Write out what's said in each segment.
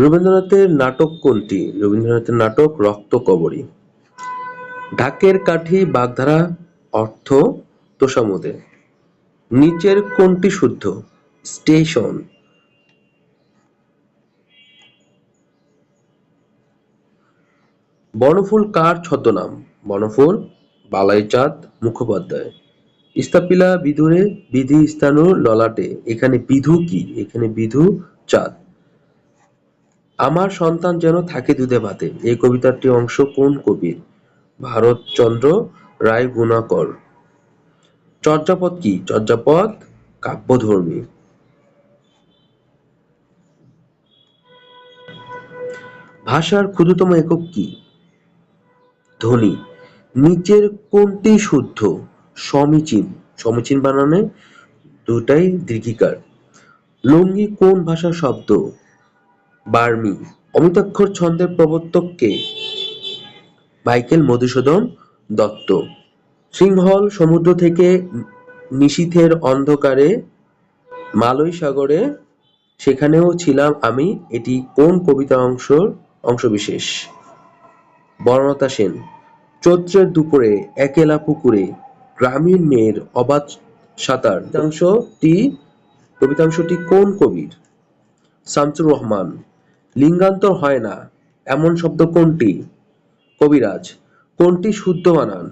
রবীন্দ্রনাথের নাটক কোনটি? রবীন্দ্রনাথের নাটক রক্ত কবরী। ঢাকের কাঠি, বাগধারা, অর্থ, তোষামোদে। নিচের কোনটি শুদ্ধ? স্টেশন। বনফুল কার ছদ্মনাম? বনফুল, বালাইচাঁদ মুখোপাধ্যায়। ইস্তাপিলা বিধুরে বিধি স্থানু ললাটে। এখানে বিধু কি? এখানে বিধু চাঁদ। আমার সন্তান যেন থাকে দুধে ভাতে। এই কবিতাটি অংশ কোন কবির? ভারতচন্দ্র রায় গুণাকর। চর্যাপদ কি? চর্যাপদ কাব্যধর্মী। ভাষার ক্ষুদ্রতম একক কি? ধ্বনি। নিচের কোনটি শুদ্ধ? সমীচীন। সমীচীন বানানে দুটাই দীর্ঘিকার। লুঙ্গি কোন ভাষার শব্দ? বার্মি, অমিতাক্ষর ছন্দের প্রবর্তক কে মাইকেল মধুসূদন দত্ত। সিংহল সমুদ্র থেকে নিশীথের অন্ধকারে মালয় সাগরে সেখানেও ছিলাম আমি। এটি কোন কবিতার অংশ অংশবিশেষ? বর্ণতা সেন, চৈত্রের দুপুরে একেলা পুকুরে গ্রামীণ মেয়ের অবাধ সাঁতার। কবিতাংশটি কোন কবির? শামসুর রহমান লিঙ্গান্তর হয় না, এমন শব্দ কোনটি? কবিরাজ, কোনটি শুদ্ধ বানান?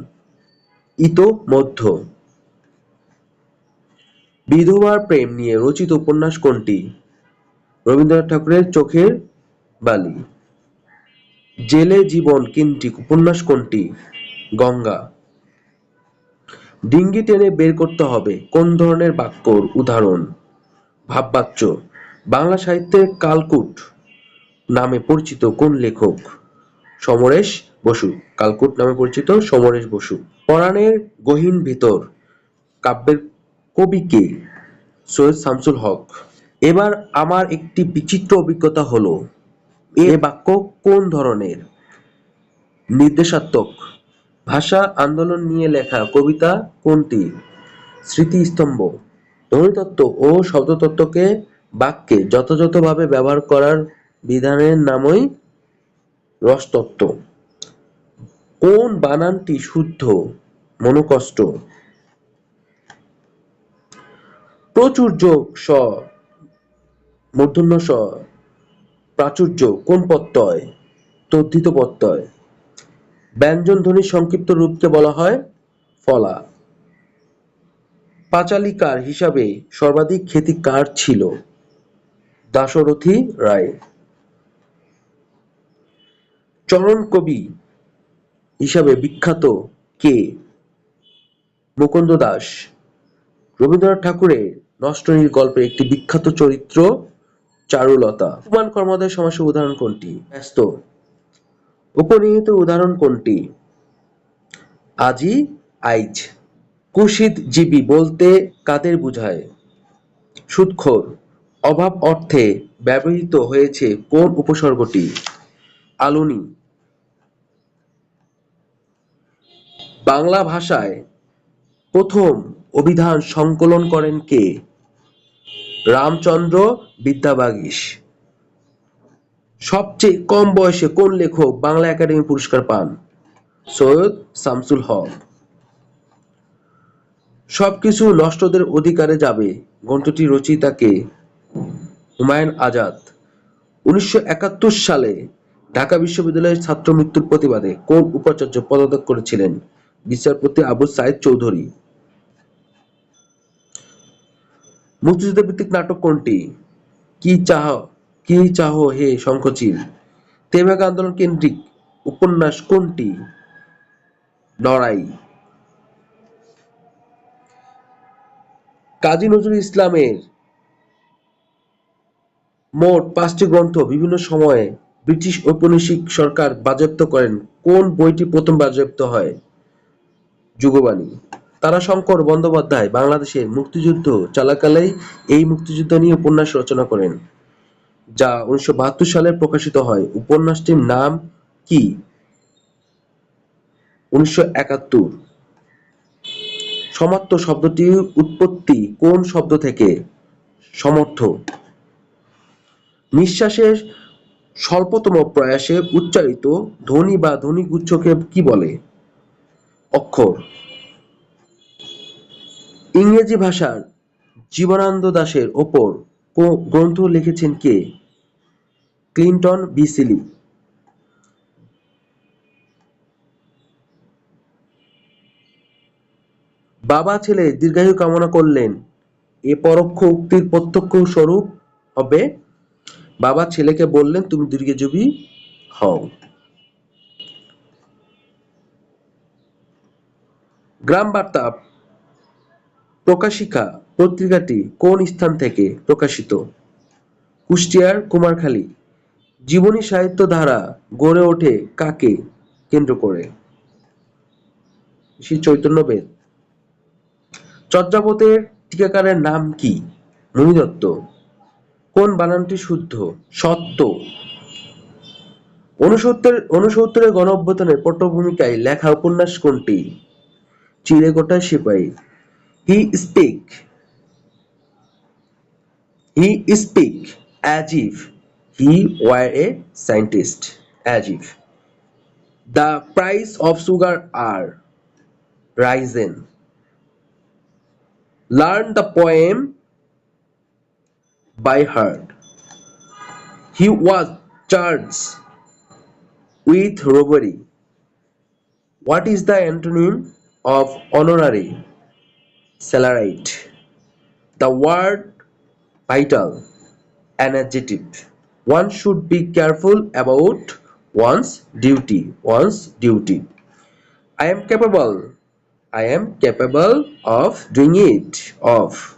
ইতো মধ্য। বিধবার প্রেম নিয়ে রচিত উপন্যাস কোনটি? রবীন্দ্রনাথ ঠাকুরের চোখের বালি। জেলে জীবন কেন্দ্রিক উপন্যাস কোনটি? গঙ্গা। ডিঙ্গি টেনে বের করতে হবে, কোন ধরনের বাক্যর উদাহরণ? ভাববাচ্য, বাংলা সাহিত্যের কালকুট। নামে পরিচিত কোন লেখক? সমরেশ বসু, কালকুট নামে পরিচিত সমরেশ বসু। পরাণের গহীন ভিতর কাব্যের কবি কে? সৈয়দ শামসুল হক। এবার আমার একটি বিচিত্র অভিজ্ঞতা হলো, এ বাক্য কোন ধরনের? নির্দেশাত্মক। ভাষা আন্দোলন নিয়ে লেখা কবিতা কোনটি? স্মৃতিস্তম্ভ। ধ্বনিতত্ত্ব ও শব্দতত্ত্বকে বাক্যে যথাযথভাবে ব্যবহার করার বিধানের নামই রসতত্ত্ব। কোন বানানটি শুদ্ধ, মনোকষ্ট? প্রচুর্য স মূর্ধন্য স, প্রাচুর্য, কোন প্রত্যয়? তদ্ধিত প্রত্যয়। ব্যঞ্জন ধ্বনির সংক্ষিপ্ত রূপকে বলা হয় ফলা। পাঁচালিকার হিসাবে সর্বাধিক খ্যাতি কার ছিল? দাশরথী রায়। চরণ কবি হিসাবে বিখ্যাত কে? মুকুন্দ দাস রবীন্দ্রনাথ ঠাকুরের নষ্টনীল গল্পের একটি বিখ্যাত চরিত্র, চারুলতা। উপমান কর্মোদয় সমাসের উদাহরণ কোনটি? ব্যস্ত। উপনিহিত উদাহরণ কোনটি? আজি আইজ। কুশিত জীবী বলতে কাদের বুঝায়? সুদখোর। অভাব অর্থে ব্যবহৃত হয়েছে কোন উপসর্গটি? আলুনি। বাংলা ভাষায় প্রথম অভিধান সংকলন করেন কে? রামচন্দ্র বিদ্যাবাগীশ সবচেয়ে কম বয়সে কোন লেখক বাংলা একাডেমি পুরস্কার পান? সৈয়দ শামসুল হক। সবকিছু নষ্টদের অধিকারে যাবে গ্রন্থটি রচয়িতা কে? হুমায়ুন আজাদ। উনিশশো একাত্তর সালে ঢাকা বিশ্ববিদ্যালয়ের ছাত্র মৃত্যুর প্রতিবাদে কোন উপাচার্য পদত্যাগ করেছিলেন? বিচারপতি আবু সাইদ চৌধুরী। মুক্তিযুদ্ধ ভিত্তিক নাটক কোনটি? কি চাহ কি চাহ হে শঙ্খচিল? তেভাগা আন্দোলন কেন্দ্রিক উপন্যাস কোনটি? লড়াই। কাজী নজরুল ইসলামের মোট পাঁচটি গ্রন্থ বিভিন্ন সময়ে ব্রিটিশ ঔপনিবেশিক সরকার বাজেয়াপ্ত করেন। কোন বইটি প্রথম বাজেয়াপ্ত হয়? যুগবাণী। তারাশঙ্কর বন্দ্যোপাধ্যায় বাংলাদেশের মুক্তিযুদ্ধ চলাকালেই এই মুক্তিযুদ্ধ নিয়ে উপন্যাস রচনা করেন, যা উনিশশো বাহাত্তর সালে প্রকাশিত হয়। উপন্যাসটির নাম কি? উনিশশো সমাত্ত শব্দটির উৎপত্তি কোন শব্দ থেকে? সমর্থ। নিঃশ্বাসের স্বল্পতম প্রয়াসে উচ্চারিত ধ্বনি বা ধ্বনিগুচ্ছকে কি বলে? অক্ষর। ইংরেজি ভাষার জীবনানন্দ দাশের ওপর গ্রন্থ লিখেছেন কে? ক্লিন্টন বিসিলি বাবা ছেলে দীর্ঘায়ু কামনা করলেন, এ পরোক্ষ উক্তির প্রত্যক্ষ স্বরূপ হবে, বাবা ছেলেকে বললেন, তুমি দীর্ঘজীবী হও। গ্রাম বার্তা প্রকাশিকা পত্রিকাটি কোন স্থান থেকে প্রকাশিত? কুষ্টিয়ার কুমারখালী। জীবনী সাহিত্য ধারা গড়ে ওঠে কাকে কেন্দ্র করে? শ্রী চৈতন্যবেদ চর্যাপদের টিকাকারের নাম কি? মণিদত্ত কোন বানানটি শুদ্ধ, সত্য? ঊনসত্তর, ঊনসত্তরের গণ অভ্যুত্থানের পটভূমিকায় লেখা উপন্যাস কোনটি? চিড়েগোটা সিপাহী he speak he speak as if he were a scientist as if the price of sugar are risen learn the poem by heart. He was charged with robbery. What is the antonym Of honorary? Salaried. The word vital, energetic. One should be careful about one's duty. One's duty. I am capable. I am capable of doing it. Of.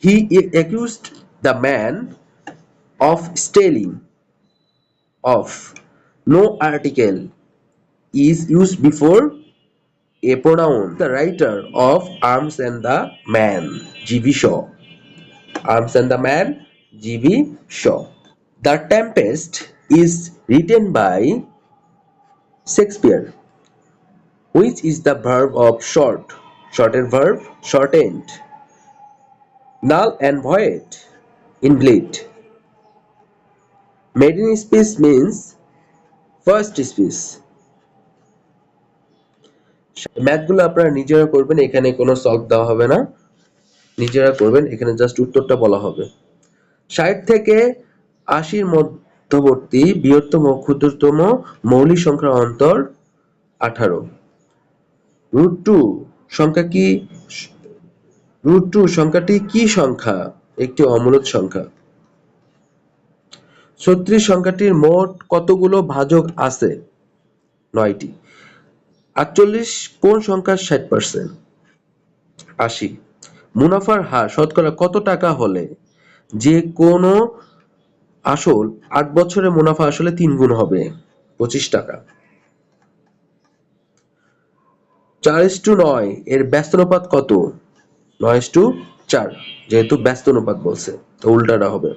He accused the man of stealing. Of. No article is used before a pronoun. The writer of Arms and the Man, G.V. Shaw. Arms and the Man, G.V. Shaw. The Tempest is written by Shakespeare. Which is the verb of short? Shortened verb, shortened. Null and void, invalid. Maiden speech means first speech. ম্যাথগুলো আপনারা নিজেরা করবেন, এখানে কোনো solve দেওয়া হবে না। নিজেরা করবেন, এখানে জাস্ট উত্তরটা বলা হবে। ষাট থেকে আশির মধ্যবর্তী বৃহত্তম ক্ষুদ্রতম মৌলিক সংখ্যার অন্তর আঠারো। রুট টু সংখ্যা কি? রুট টু সংখ্যাটি কি সংখ্যা? একটি অমূলদ সংখ্যা। ছত্রিশ সংখ্যাটির মোট কতগুলো ভাজক আছে? নয়টি। আটচল্লিশ কোন সংখ্যার ষাট পার্সেন্ট আশি। মুনাফার হার শতকরা কত টাকা হলে? যে কোনো আসল আট বছরের মুনাফা আসলে তিন গুণ হবে, পঁচিশ টাকা। চার টু নয়, এর ব্যস্ত অনুপাত কত? নয় টু চার, যেহেতু ব্যস্ত অনুপাত বলছে, তো উল্টাটা হবে।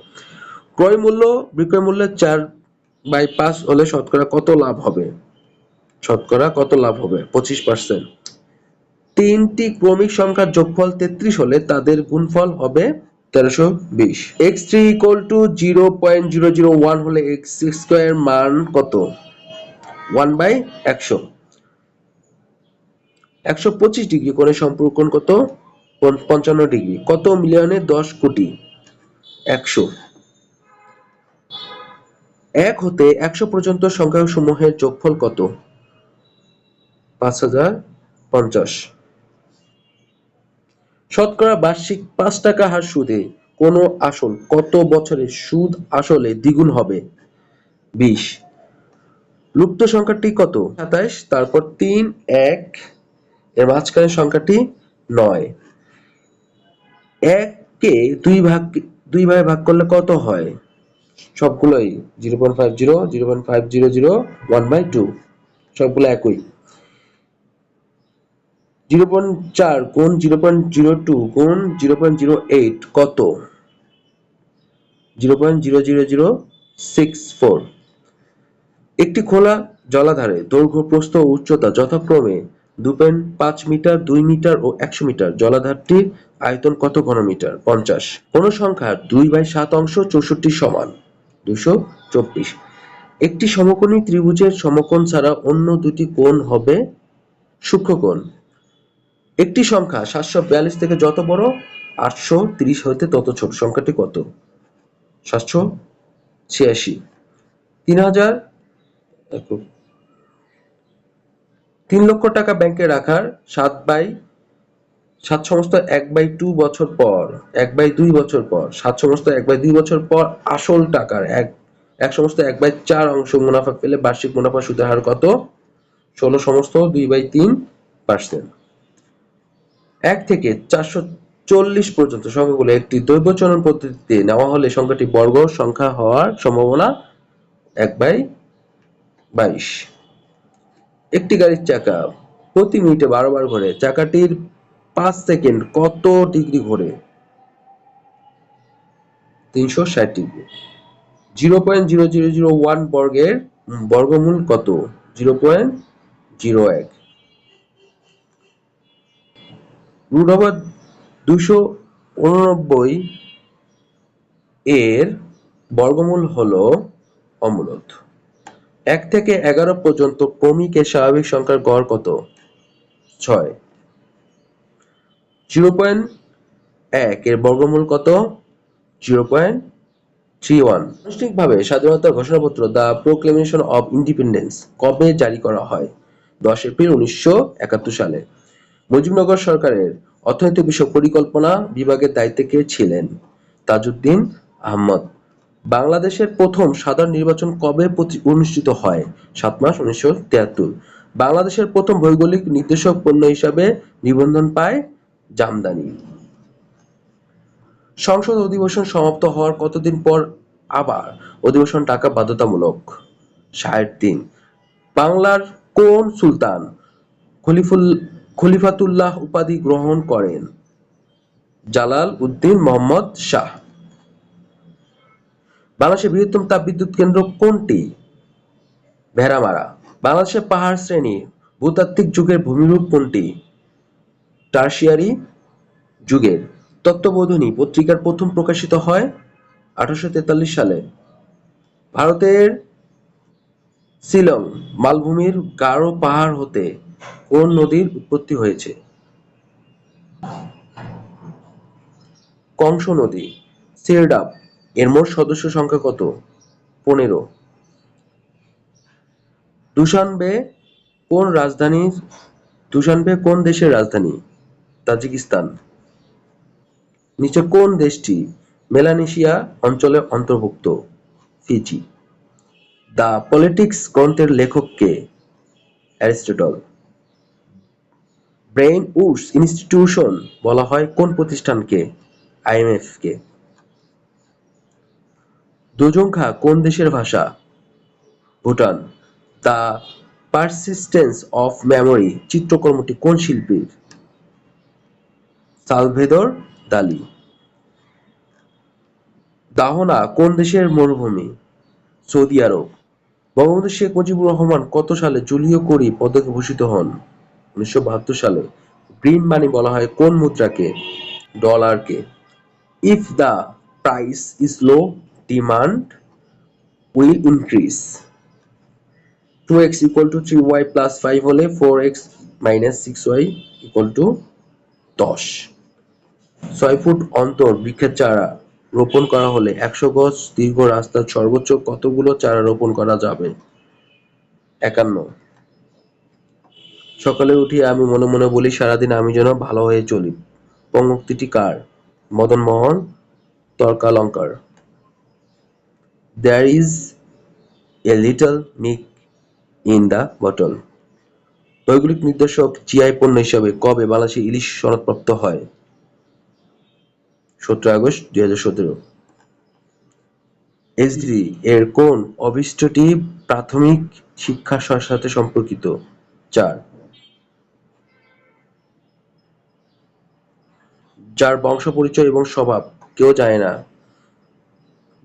ক্রয় মূল্য, বিক্রয় মূল্যের চার বাই পাঁচ হলে শতকরা কত লাভ হবে? শতকরা কত লাভ হবে? পঁচিশ পার্সেন্ট তিনটি ক্রমিক সংখ্যার যোগফল তেত্রিশ হলে তাদের গুণফল হবে তেরোশো বিশ। X three equal to zero point zero zero one হলে এক্স স্কোয়ার মান কত? ওয়ান বাই একশো। একশো পঁচিশ ডিগ্রি কোণে সম্পর্কণ কত? পঞ্চান্ন ডিগ্রি। কত মিলিয়নে দশ কোটি? একশো। এক হতে একশো পর্যন্ত সংখ্যা সমূহের যোগফল কত? পাঁচ হাজার পঞ্চাশ। শতকরা বার্ষিক পাঁচ টাকা হার সুদে কোনো আসল কত বছরে সুদ আসলে দ্বিগুণ হবে? বিশ। লুপ্ত সংখ্যাটি কত? সাতাইশ, তারপর তিন, এক, এর মাঝখানে সংখ্যাটি নয়। এককে দুই ভাগ, দুই ভাগে ভাগ করলে কত হয়? সবগুলোই zero point five zero zero point five zero zero, one by two. সবগুলো একই। জিরো পয়েন্ট চার গুণ জিরো পয়েন্ট জিরো টু গুণ জিরো পয়েন্ট জিরো এইট, কত? Zero point zero zero zero six four. একটি খোলা জলাধারে দৈর্ঘ্য, প্রস্থ ও উচ্চতা যথাক্রমে দু পয়েন্ট পাঁচ মিটার, দুই মিটার ও একশো মিটার। জলাধারটির আয়তন কত ঘনমিটার? পঞ্চাশ। কোন সংখ্যার দুই বাই সাত অংশ চৌষট্টি সমান? দুশো চব্বিশ। একটি সমকোণী ত্রিভুজের সমকোণ ছাড়া অন্য দুটি কোণ হবে সূক্ষ্মকোণ। একটি সংখ্যা সাতশো বিয়াল্লিশ থেকে যত বড়, আটশো তিরিশ হইতে তত ছোট। সংখ্যাটি কত? সাতশো ছিয়াশি। তিন হাজার তিন লক্ষ টাকা ব্যাংকে রাখার সাত বাই, সাত সমস্ত এক বাই টু বছর পর, এক বাই দুই বছর পর, সাত সমস্ত এক বাই দুই বছর পর আসল টাকার এক এক সমস্ত এক বাই চার অংশ মুনাফা পেলে বার্ষিক মুনাফা সুদের হার কত? ষোলো সমস্ত দুই বাই তিন পার্সেন্ট। এক থেকে চারশো চল্লিশ পর্যন্ত সংখ্যাগুলো একটি দৈবচরণ পদ্ধতিতে নেওয়া হলে সংখ্যাটি বর্গ, সংখ্যা হওয়ার সম্ভাবনা এক বাই বাইশ। একটি গাড়ির চাকা প্রতি মিনিটে বারো বার ঘোরে। চাকাটির পাঁচ সেকেন্ড কত ডিগ্রি ঘোরে? তিনশো ষাট degree. Zero point zero zero zero one বর্গের বর্গমূল কত? জিরো পয়েন্ট জিরো এক। রুট ওভার দুশো উননব্বই এর বর্গমূল হলো অমূলত এক থেকে এগারো পর্যন্ত ক্রমিকের স্বাভাবিক সংখ্যার গড় কত? ছয়। জিরো পয়েন্ট এক এর বর্গমূল কত? Zero point three one. আনুষ্ঠানিকভাবে স্বাধীনতার ঘোষণাপত্র দ্য প্রোক্লেমেশন অব ইন্ডিপেন্ডেন্স কবে জারি করা হয়? দশ এপ্রিল উনিশশো একাত্তর সালে। মুজিবনগর সরকারের অর্থনৈতিক বিষয়ক পরিকল্পনা বিভাগের দায়িত্বে কে ছিলেন? তাজউদ্দিন আহমদ। বাংলাদেশের প্রথম সাধারণ নির্বাচন কবে অনুষ্ঠিত হয়? সাত মাস উনিশশো তিয়াত্তর। বাংলাদেশের প্রথম ভৌগোলিক নির্দেশক পণ্য হিসাবে নিবন্ধন পায় জামদানি। সংসদ অধিবেশন সমাপ্ত হওয়ার কতদিন পর আবার অধিবেশন টাকা বাধ্যতামূলক? ষাট দিন বাংলার কোন সুলতান? খলিফুল খলিফাতুল্লাহ উপাধি গ্রহণ করেন জালাল উদ্দিন মোহাম্মদ শাহ। বাংলাদেশের বৃহত্তম তাপবিদ্যুৎ কেন্দ্র কোনটি? ভেড়ামারা। বাংলাদেশের পাহাড় শ্রেণি ভূতাত্ত্বিক যুগের ভূমিরূপ কোনটি? টার্সিয়ারি যুগের তত্ত্ববোধিনী পত্রিকার প্রথম প্রকাশিত হয় আঠারোশো তেতাল্লিশ সালে। ভারতের শিলং মালভূমির গারো পাহাড় হতে কোন নদীর উৎপত্তি হয়েছে? কংস নদী সিরডাপ এর মোট সদস্য সংখ্যা কত? পনেরো। দুশানবে কোন রাজধানীর দুশানবে কোন দেশের রাজধানী? তাজিকিস্তান। নিচে কোন দেশটি মেলানেশিয়া অঞ্চলে অন্তর্ভুক্ত? ফিজি। দ্য পলিটিক্স গ্রন্থের লেখক কে? অ্যারিস্টটল। ব্রেইন উডস ইনস্টিটিউশন বলা হয় কোন প্রতিষ্ঠানকে? আইএমএফ কে দুজংখা কোন দেশের ভাষা? Bhutan. The persistence of memory চিত্রকর্মটি কোন শিল্পীর? Salvador Dali. দাহনা কোন দেশের মরুভূমি? Saudi Arabia. বঙ্গবন্ধু শেখ মুজিবুর রহমান কত সালে জুলিও করি পদকে ভূষিত হন? উনিশশো বাহাত্তর সালে গ্রিন মানি বলা হয় কোন মুদ্রাকে? ডলারকে। If the price is low demand will increase two x equal to three y plus five হলে four x minus six y equal to দশ। ছয় ফুট অন্তর বৃক্ষের চারা রোপণ করা হলে একশো গজ দীর্ঘ রাস্তার সর্বোচ্চ কতগুলো চারা রোপণ করা যাবে? একান্ন। সকালে উঠে আমি মনে মনে বলি, সারাদিন আমি যেন ভালো হয়ে চলি। পঙ্গক্তিটি কার? Madan Mohan, Tarkalankar. There is a little milk in the bottle ভৌগোলিক নির্দেশক জিআই পণ্য হিসাবে কবে বাংলাদেশে ইলিশ সনদপ্রাপ্ত হয়? সতেরো আগস্ট দুই হাজার সতেরো। এসডি এর কোন অবিষ্টটি প্রাথমিক শিক্ষার সাথে সম্পর্কিত? চার যার বংশ পরিচয় এবং স্বভাব কেউ জানে না।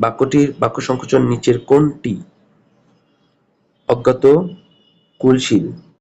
বাক্যটির বাক্য সংকোচন নিচের কোনটি? অজ্ঞাত, কুলশীল।